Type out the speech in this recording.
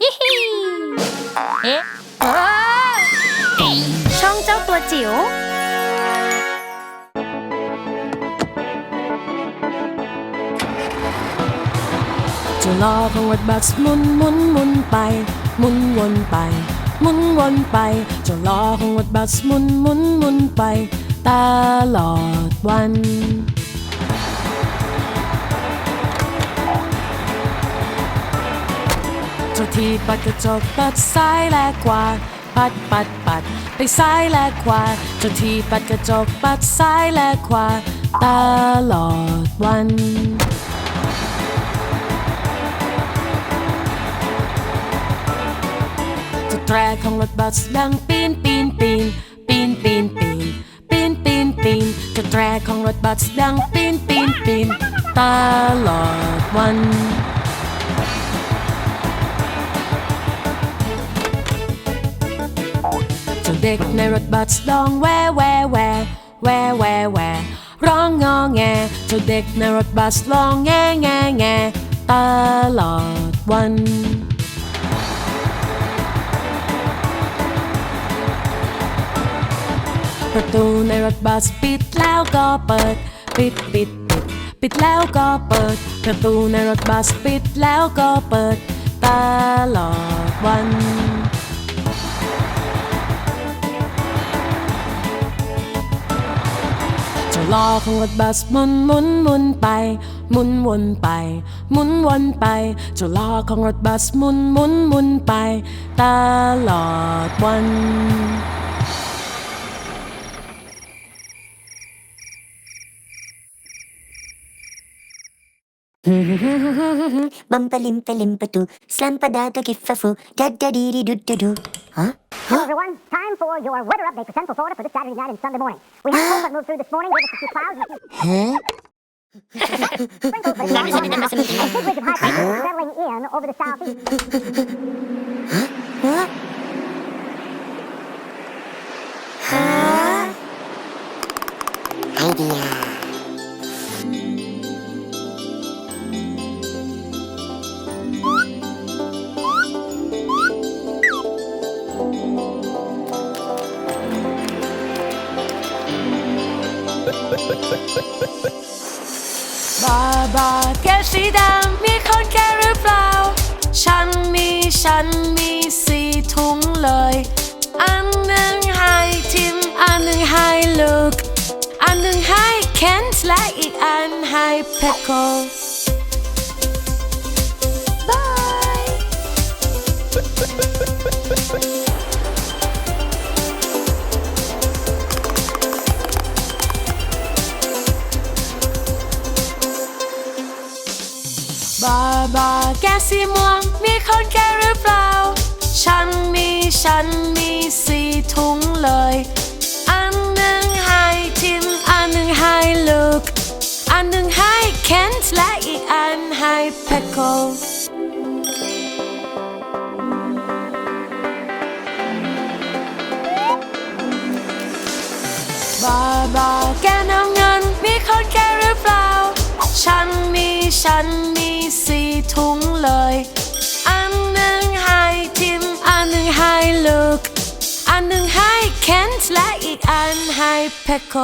ฮิฮิเอ๊ะช่องเจ้าตัวจิ๋วจะล้อของรถบัสมุนมุนมุนไป มุนวนไป มุนวนไปจะล้อของรถบัสมุนมุนมุนไป ตลอดวัน จ้าที่ปัดกระจกปัดซ้ายและขวาปัดปัดปัดไปซ้ายและขวาเจ้าที่ปัดกระจกปัดซ้ายและขวาตลอดวันจะแตรของรถบัสดังปีนปีนปีนปีนปีนปีนปีนปีนปีนจะแตรของรถบัสดังปีนปีนปีนตลอดวัน เด็กในรถบัสร้องแวแวแวแวแวแวร้องงอแงเจ้าเด็กในรถบัสร้องแงแงแงตลอดวันประตูในรถบัสปิดแล้วก็เปิด ปิดปิดปิดปิดแล้วก็เปิด ประตูในรถบัสปิดแล้วก็เปิด ตลอดวัน ล้อของรถบัสหมุนหมุนหมุนไปหมุนวนไปหมุนวนไปจะล้อของรถบัสหมุนหมุนหมุนไปตลอดวัน doo doo doo. Huh? Hello, everyone. Time for your weather update for Central Florida for this Saturday night and Sunday morning. We had a cold that moved through this morning, gave us a few clouds and a few Huh? sprinkles, but not a lot. A big ridge of high pressure is settling in over the southeast. Huh? Huh? Idea. บาบาแก้วสีดำมีคนแก่หรือเปล่า ฉันมีฉันมีสี่ถุงเลย อันหนึ่งให้ทิม อันหนึ่งให้ลูก อันหนึ่งให้เคนส์และอีกอันให้เพคโก แกสีม่วง มีคนแก่หรือเปล่า ฉันมีฉันมีสี่ถุงเลย อันหนึ่งให้ทิม อันหนึ่งให้ลูก อันหนึ่งให้เคนส์และอีกอันให้เพโกบาบาแกน้ำเงิน มีคนแก่หรือเปล่า ฉันมีฉันม ถุงเลย อันหนึ่งให้ทิม อันหนึ่งให้ลูก อันหนึ่งให้เคนส์และอีกอันให้เพโก